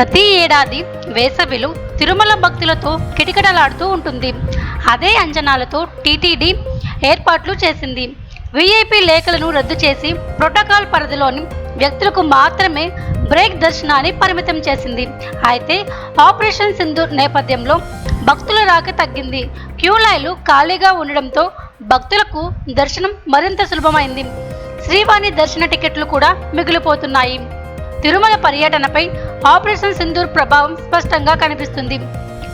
ప్రతి ఏడాది వేసవిలో తిరుమల భక్తులతో కిటకిటలాడుతూ ఉంటుంది. అదే అంచనాలతో టీటీడీ ఏర్పాట్లు చేసింది. వీఐపీ లేఖలను రద్దు చేసి ప్రోటోకాల్ పరిధిలోని వ్యక్తులకు మాత్రమే బ్రేక్ దర్శనాన్ని పరిమితం చేసింది. అయితే ఆపరేషన్ సింధూర్ నేపథ్యంలో భక్తుల రాక తగ్గింది. క్యూ లైన్లు ఖాళీగా ఉండడంతో భక్తులకు దర్శనం మరింత సులభమైంది. శ్రీవాణి దర్శన టికెట్లు కూడా మిగిలిపోతున్నాయి. తిరుమల పర్యటనపై ఆపరేషన్ సింధూర్ ప్రభావం స్పష్టంగా కనిపిస్తుంది.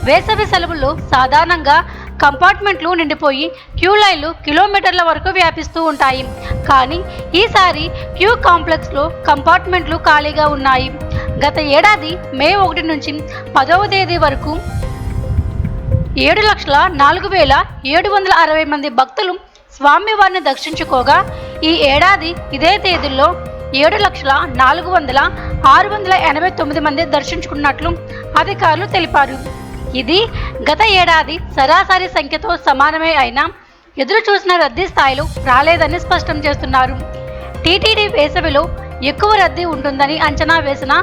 వేసవి సెలవుల్లో సాధారణంగా కంపార్ట్మెంట్లు నిండిపోయి క్యూ లైన్లు కిలోమీటర్ల వరకు వ్యాపిస్తూ ఉంటాయి. కానీ ఈసారి క్యూ కాంప్లెక్స్లో కంపార్ట్మెంట్లు ఖాళీగా ఉన్నాయి. గత ఏడాది మే ఒకటి నుంచి పదవ తేదీ వరకు ఏడు లక్షల నాలుగు వేల ఏడు వందల అరవై మంది భక్తులు స్వామివారిని దర్శించుకోగా ఈ ఏడాది ఇదే తేదీల్లో ఏడు లక్షల నాలుగు వందల ఆరు వందల ఎనభై తొమ్మిది మంది దర్శించుకున్నట్లు అధికారులు తెలిపారు. ఇది గత ఏడాది సరాసరి సంఖ్యతో సమానమే అయినా ఎదురు చూసిన రద్దీ స్థాయిలో రాలేదని స్పష్టం చేస్తున్నారు. టీటీడీ వేసవిలో ఎక్కువ రద్దీ ఉంటుందని అంచనా వేసిన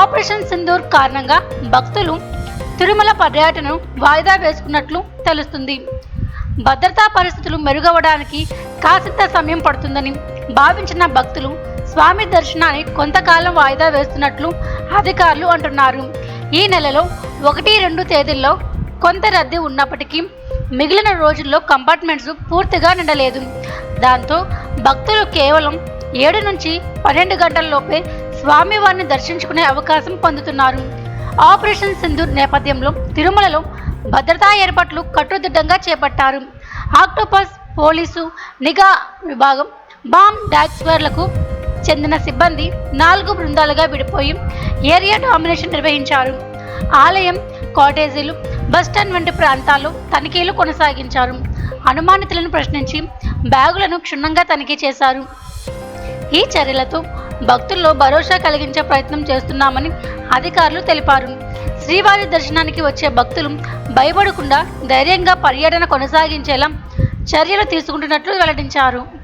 ఆపరేషన్ సింధూర్ కారణంగా భక్తులు తిరుమల పర్యటనను వాయిదా వేసుకున్నట్లు తెలుస్తుంది. భద్రతా పరిస్థితులు మెరుగవడానికి కాసింత సమయం పడుతుందని భావించిన భక్తులు స్వామి దర్శనాన్ని కొంతకాలం వాయిదా వేస్తున్నట్లు అధికారులు అంటున్నారు. ఈ నెలలో ఒకటి రెండు తేదీల్లో కొంత రద్దీ ఉన్నప్పటికీ మిగిలిన రోజుల్లో కంపార్ట్మెంట్స్ పూర్తిగా నిండలేదు. దాంతో భక్తులు కేవలం ఏడు నుంచి పన్నెండు గంటల్లోపే స్వామివారిని దర్శించుకునే అవకాశం పొందుతున్నారు. ఆపరేషన్ సింధూర్ నేపథ్యంలో తిరుమలలో భద్రతా ఏర్పాట్లు కట్టుదిట్టంగా చేపట్టారు. ఆక్టోపస్ పోలీసు నిఘా విభాగం బాంబ్ డాక్స్వర్లకు చెందిన సిబ్బంది నాలుగు బృందాలుగా విడిపోయి ఏరియా డామినేషన్ నిర్వహించారు. ఆలయం కాటేజీలు బస్టాండ్ వంటి ప్రాంతాల్లో తనిఖీలు కొనసాగించారు. అనుమానితులను ప్రశ్నించి బ్యాగులను క్షుణ్ణంగా తనిఖీ చేశారు. ఈ చర్యలతో భక్తుల్లో భరోసా కలిగించే ప్రయత్నం చేస్తున్నామని అధికారులు తెలిపారు. శ్రీవారి దర్శనానికి వచ్చే భక్తులు భయపడకుండా ధైర్యంగా పర్యటన కొనసాగించేలా చర్యలు తీసుకుంటున్నట్లు వెల్లడించారు.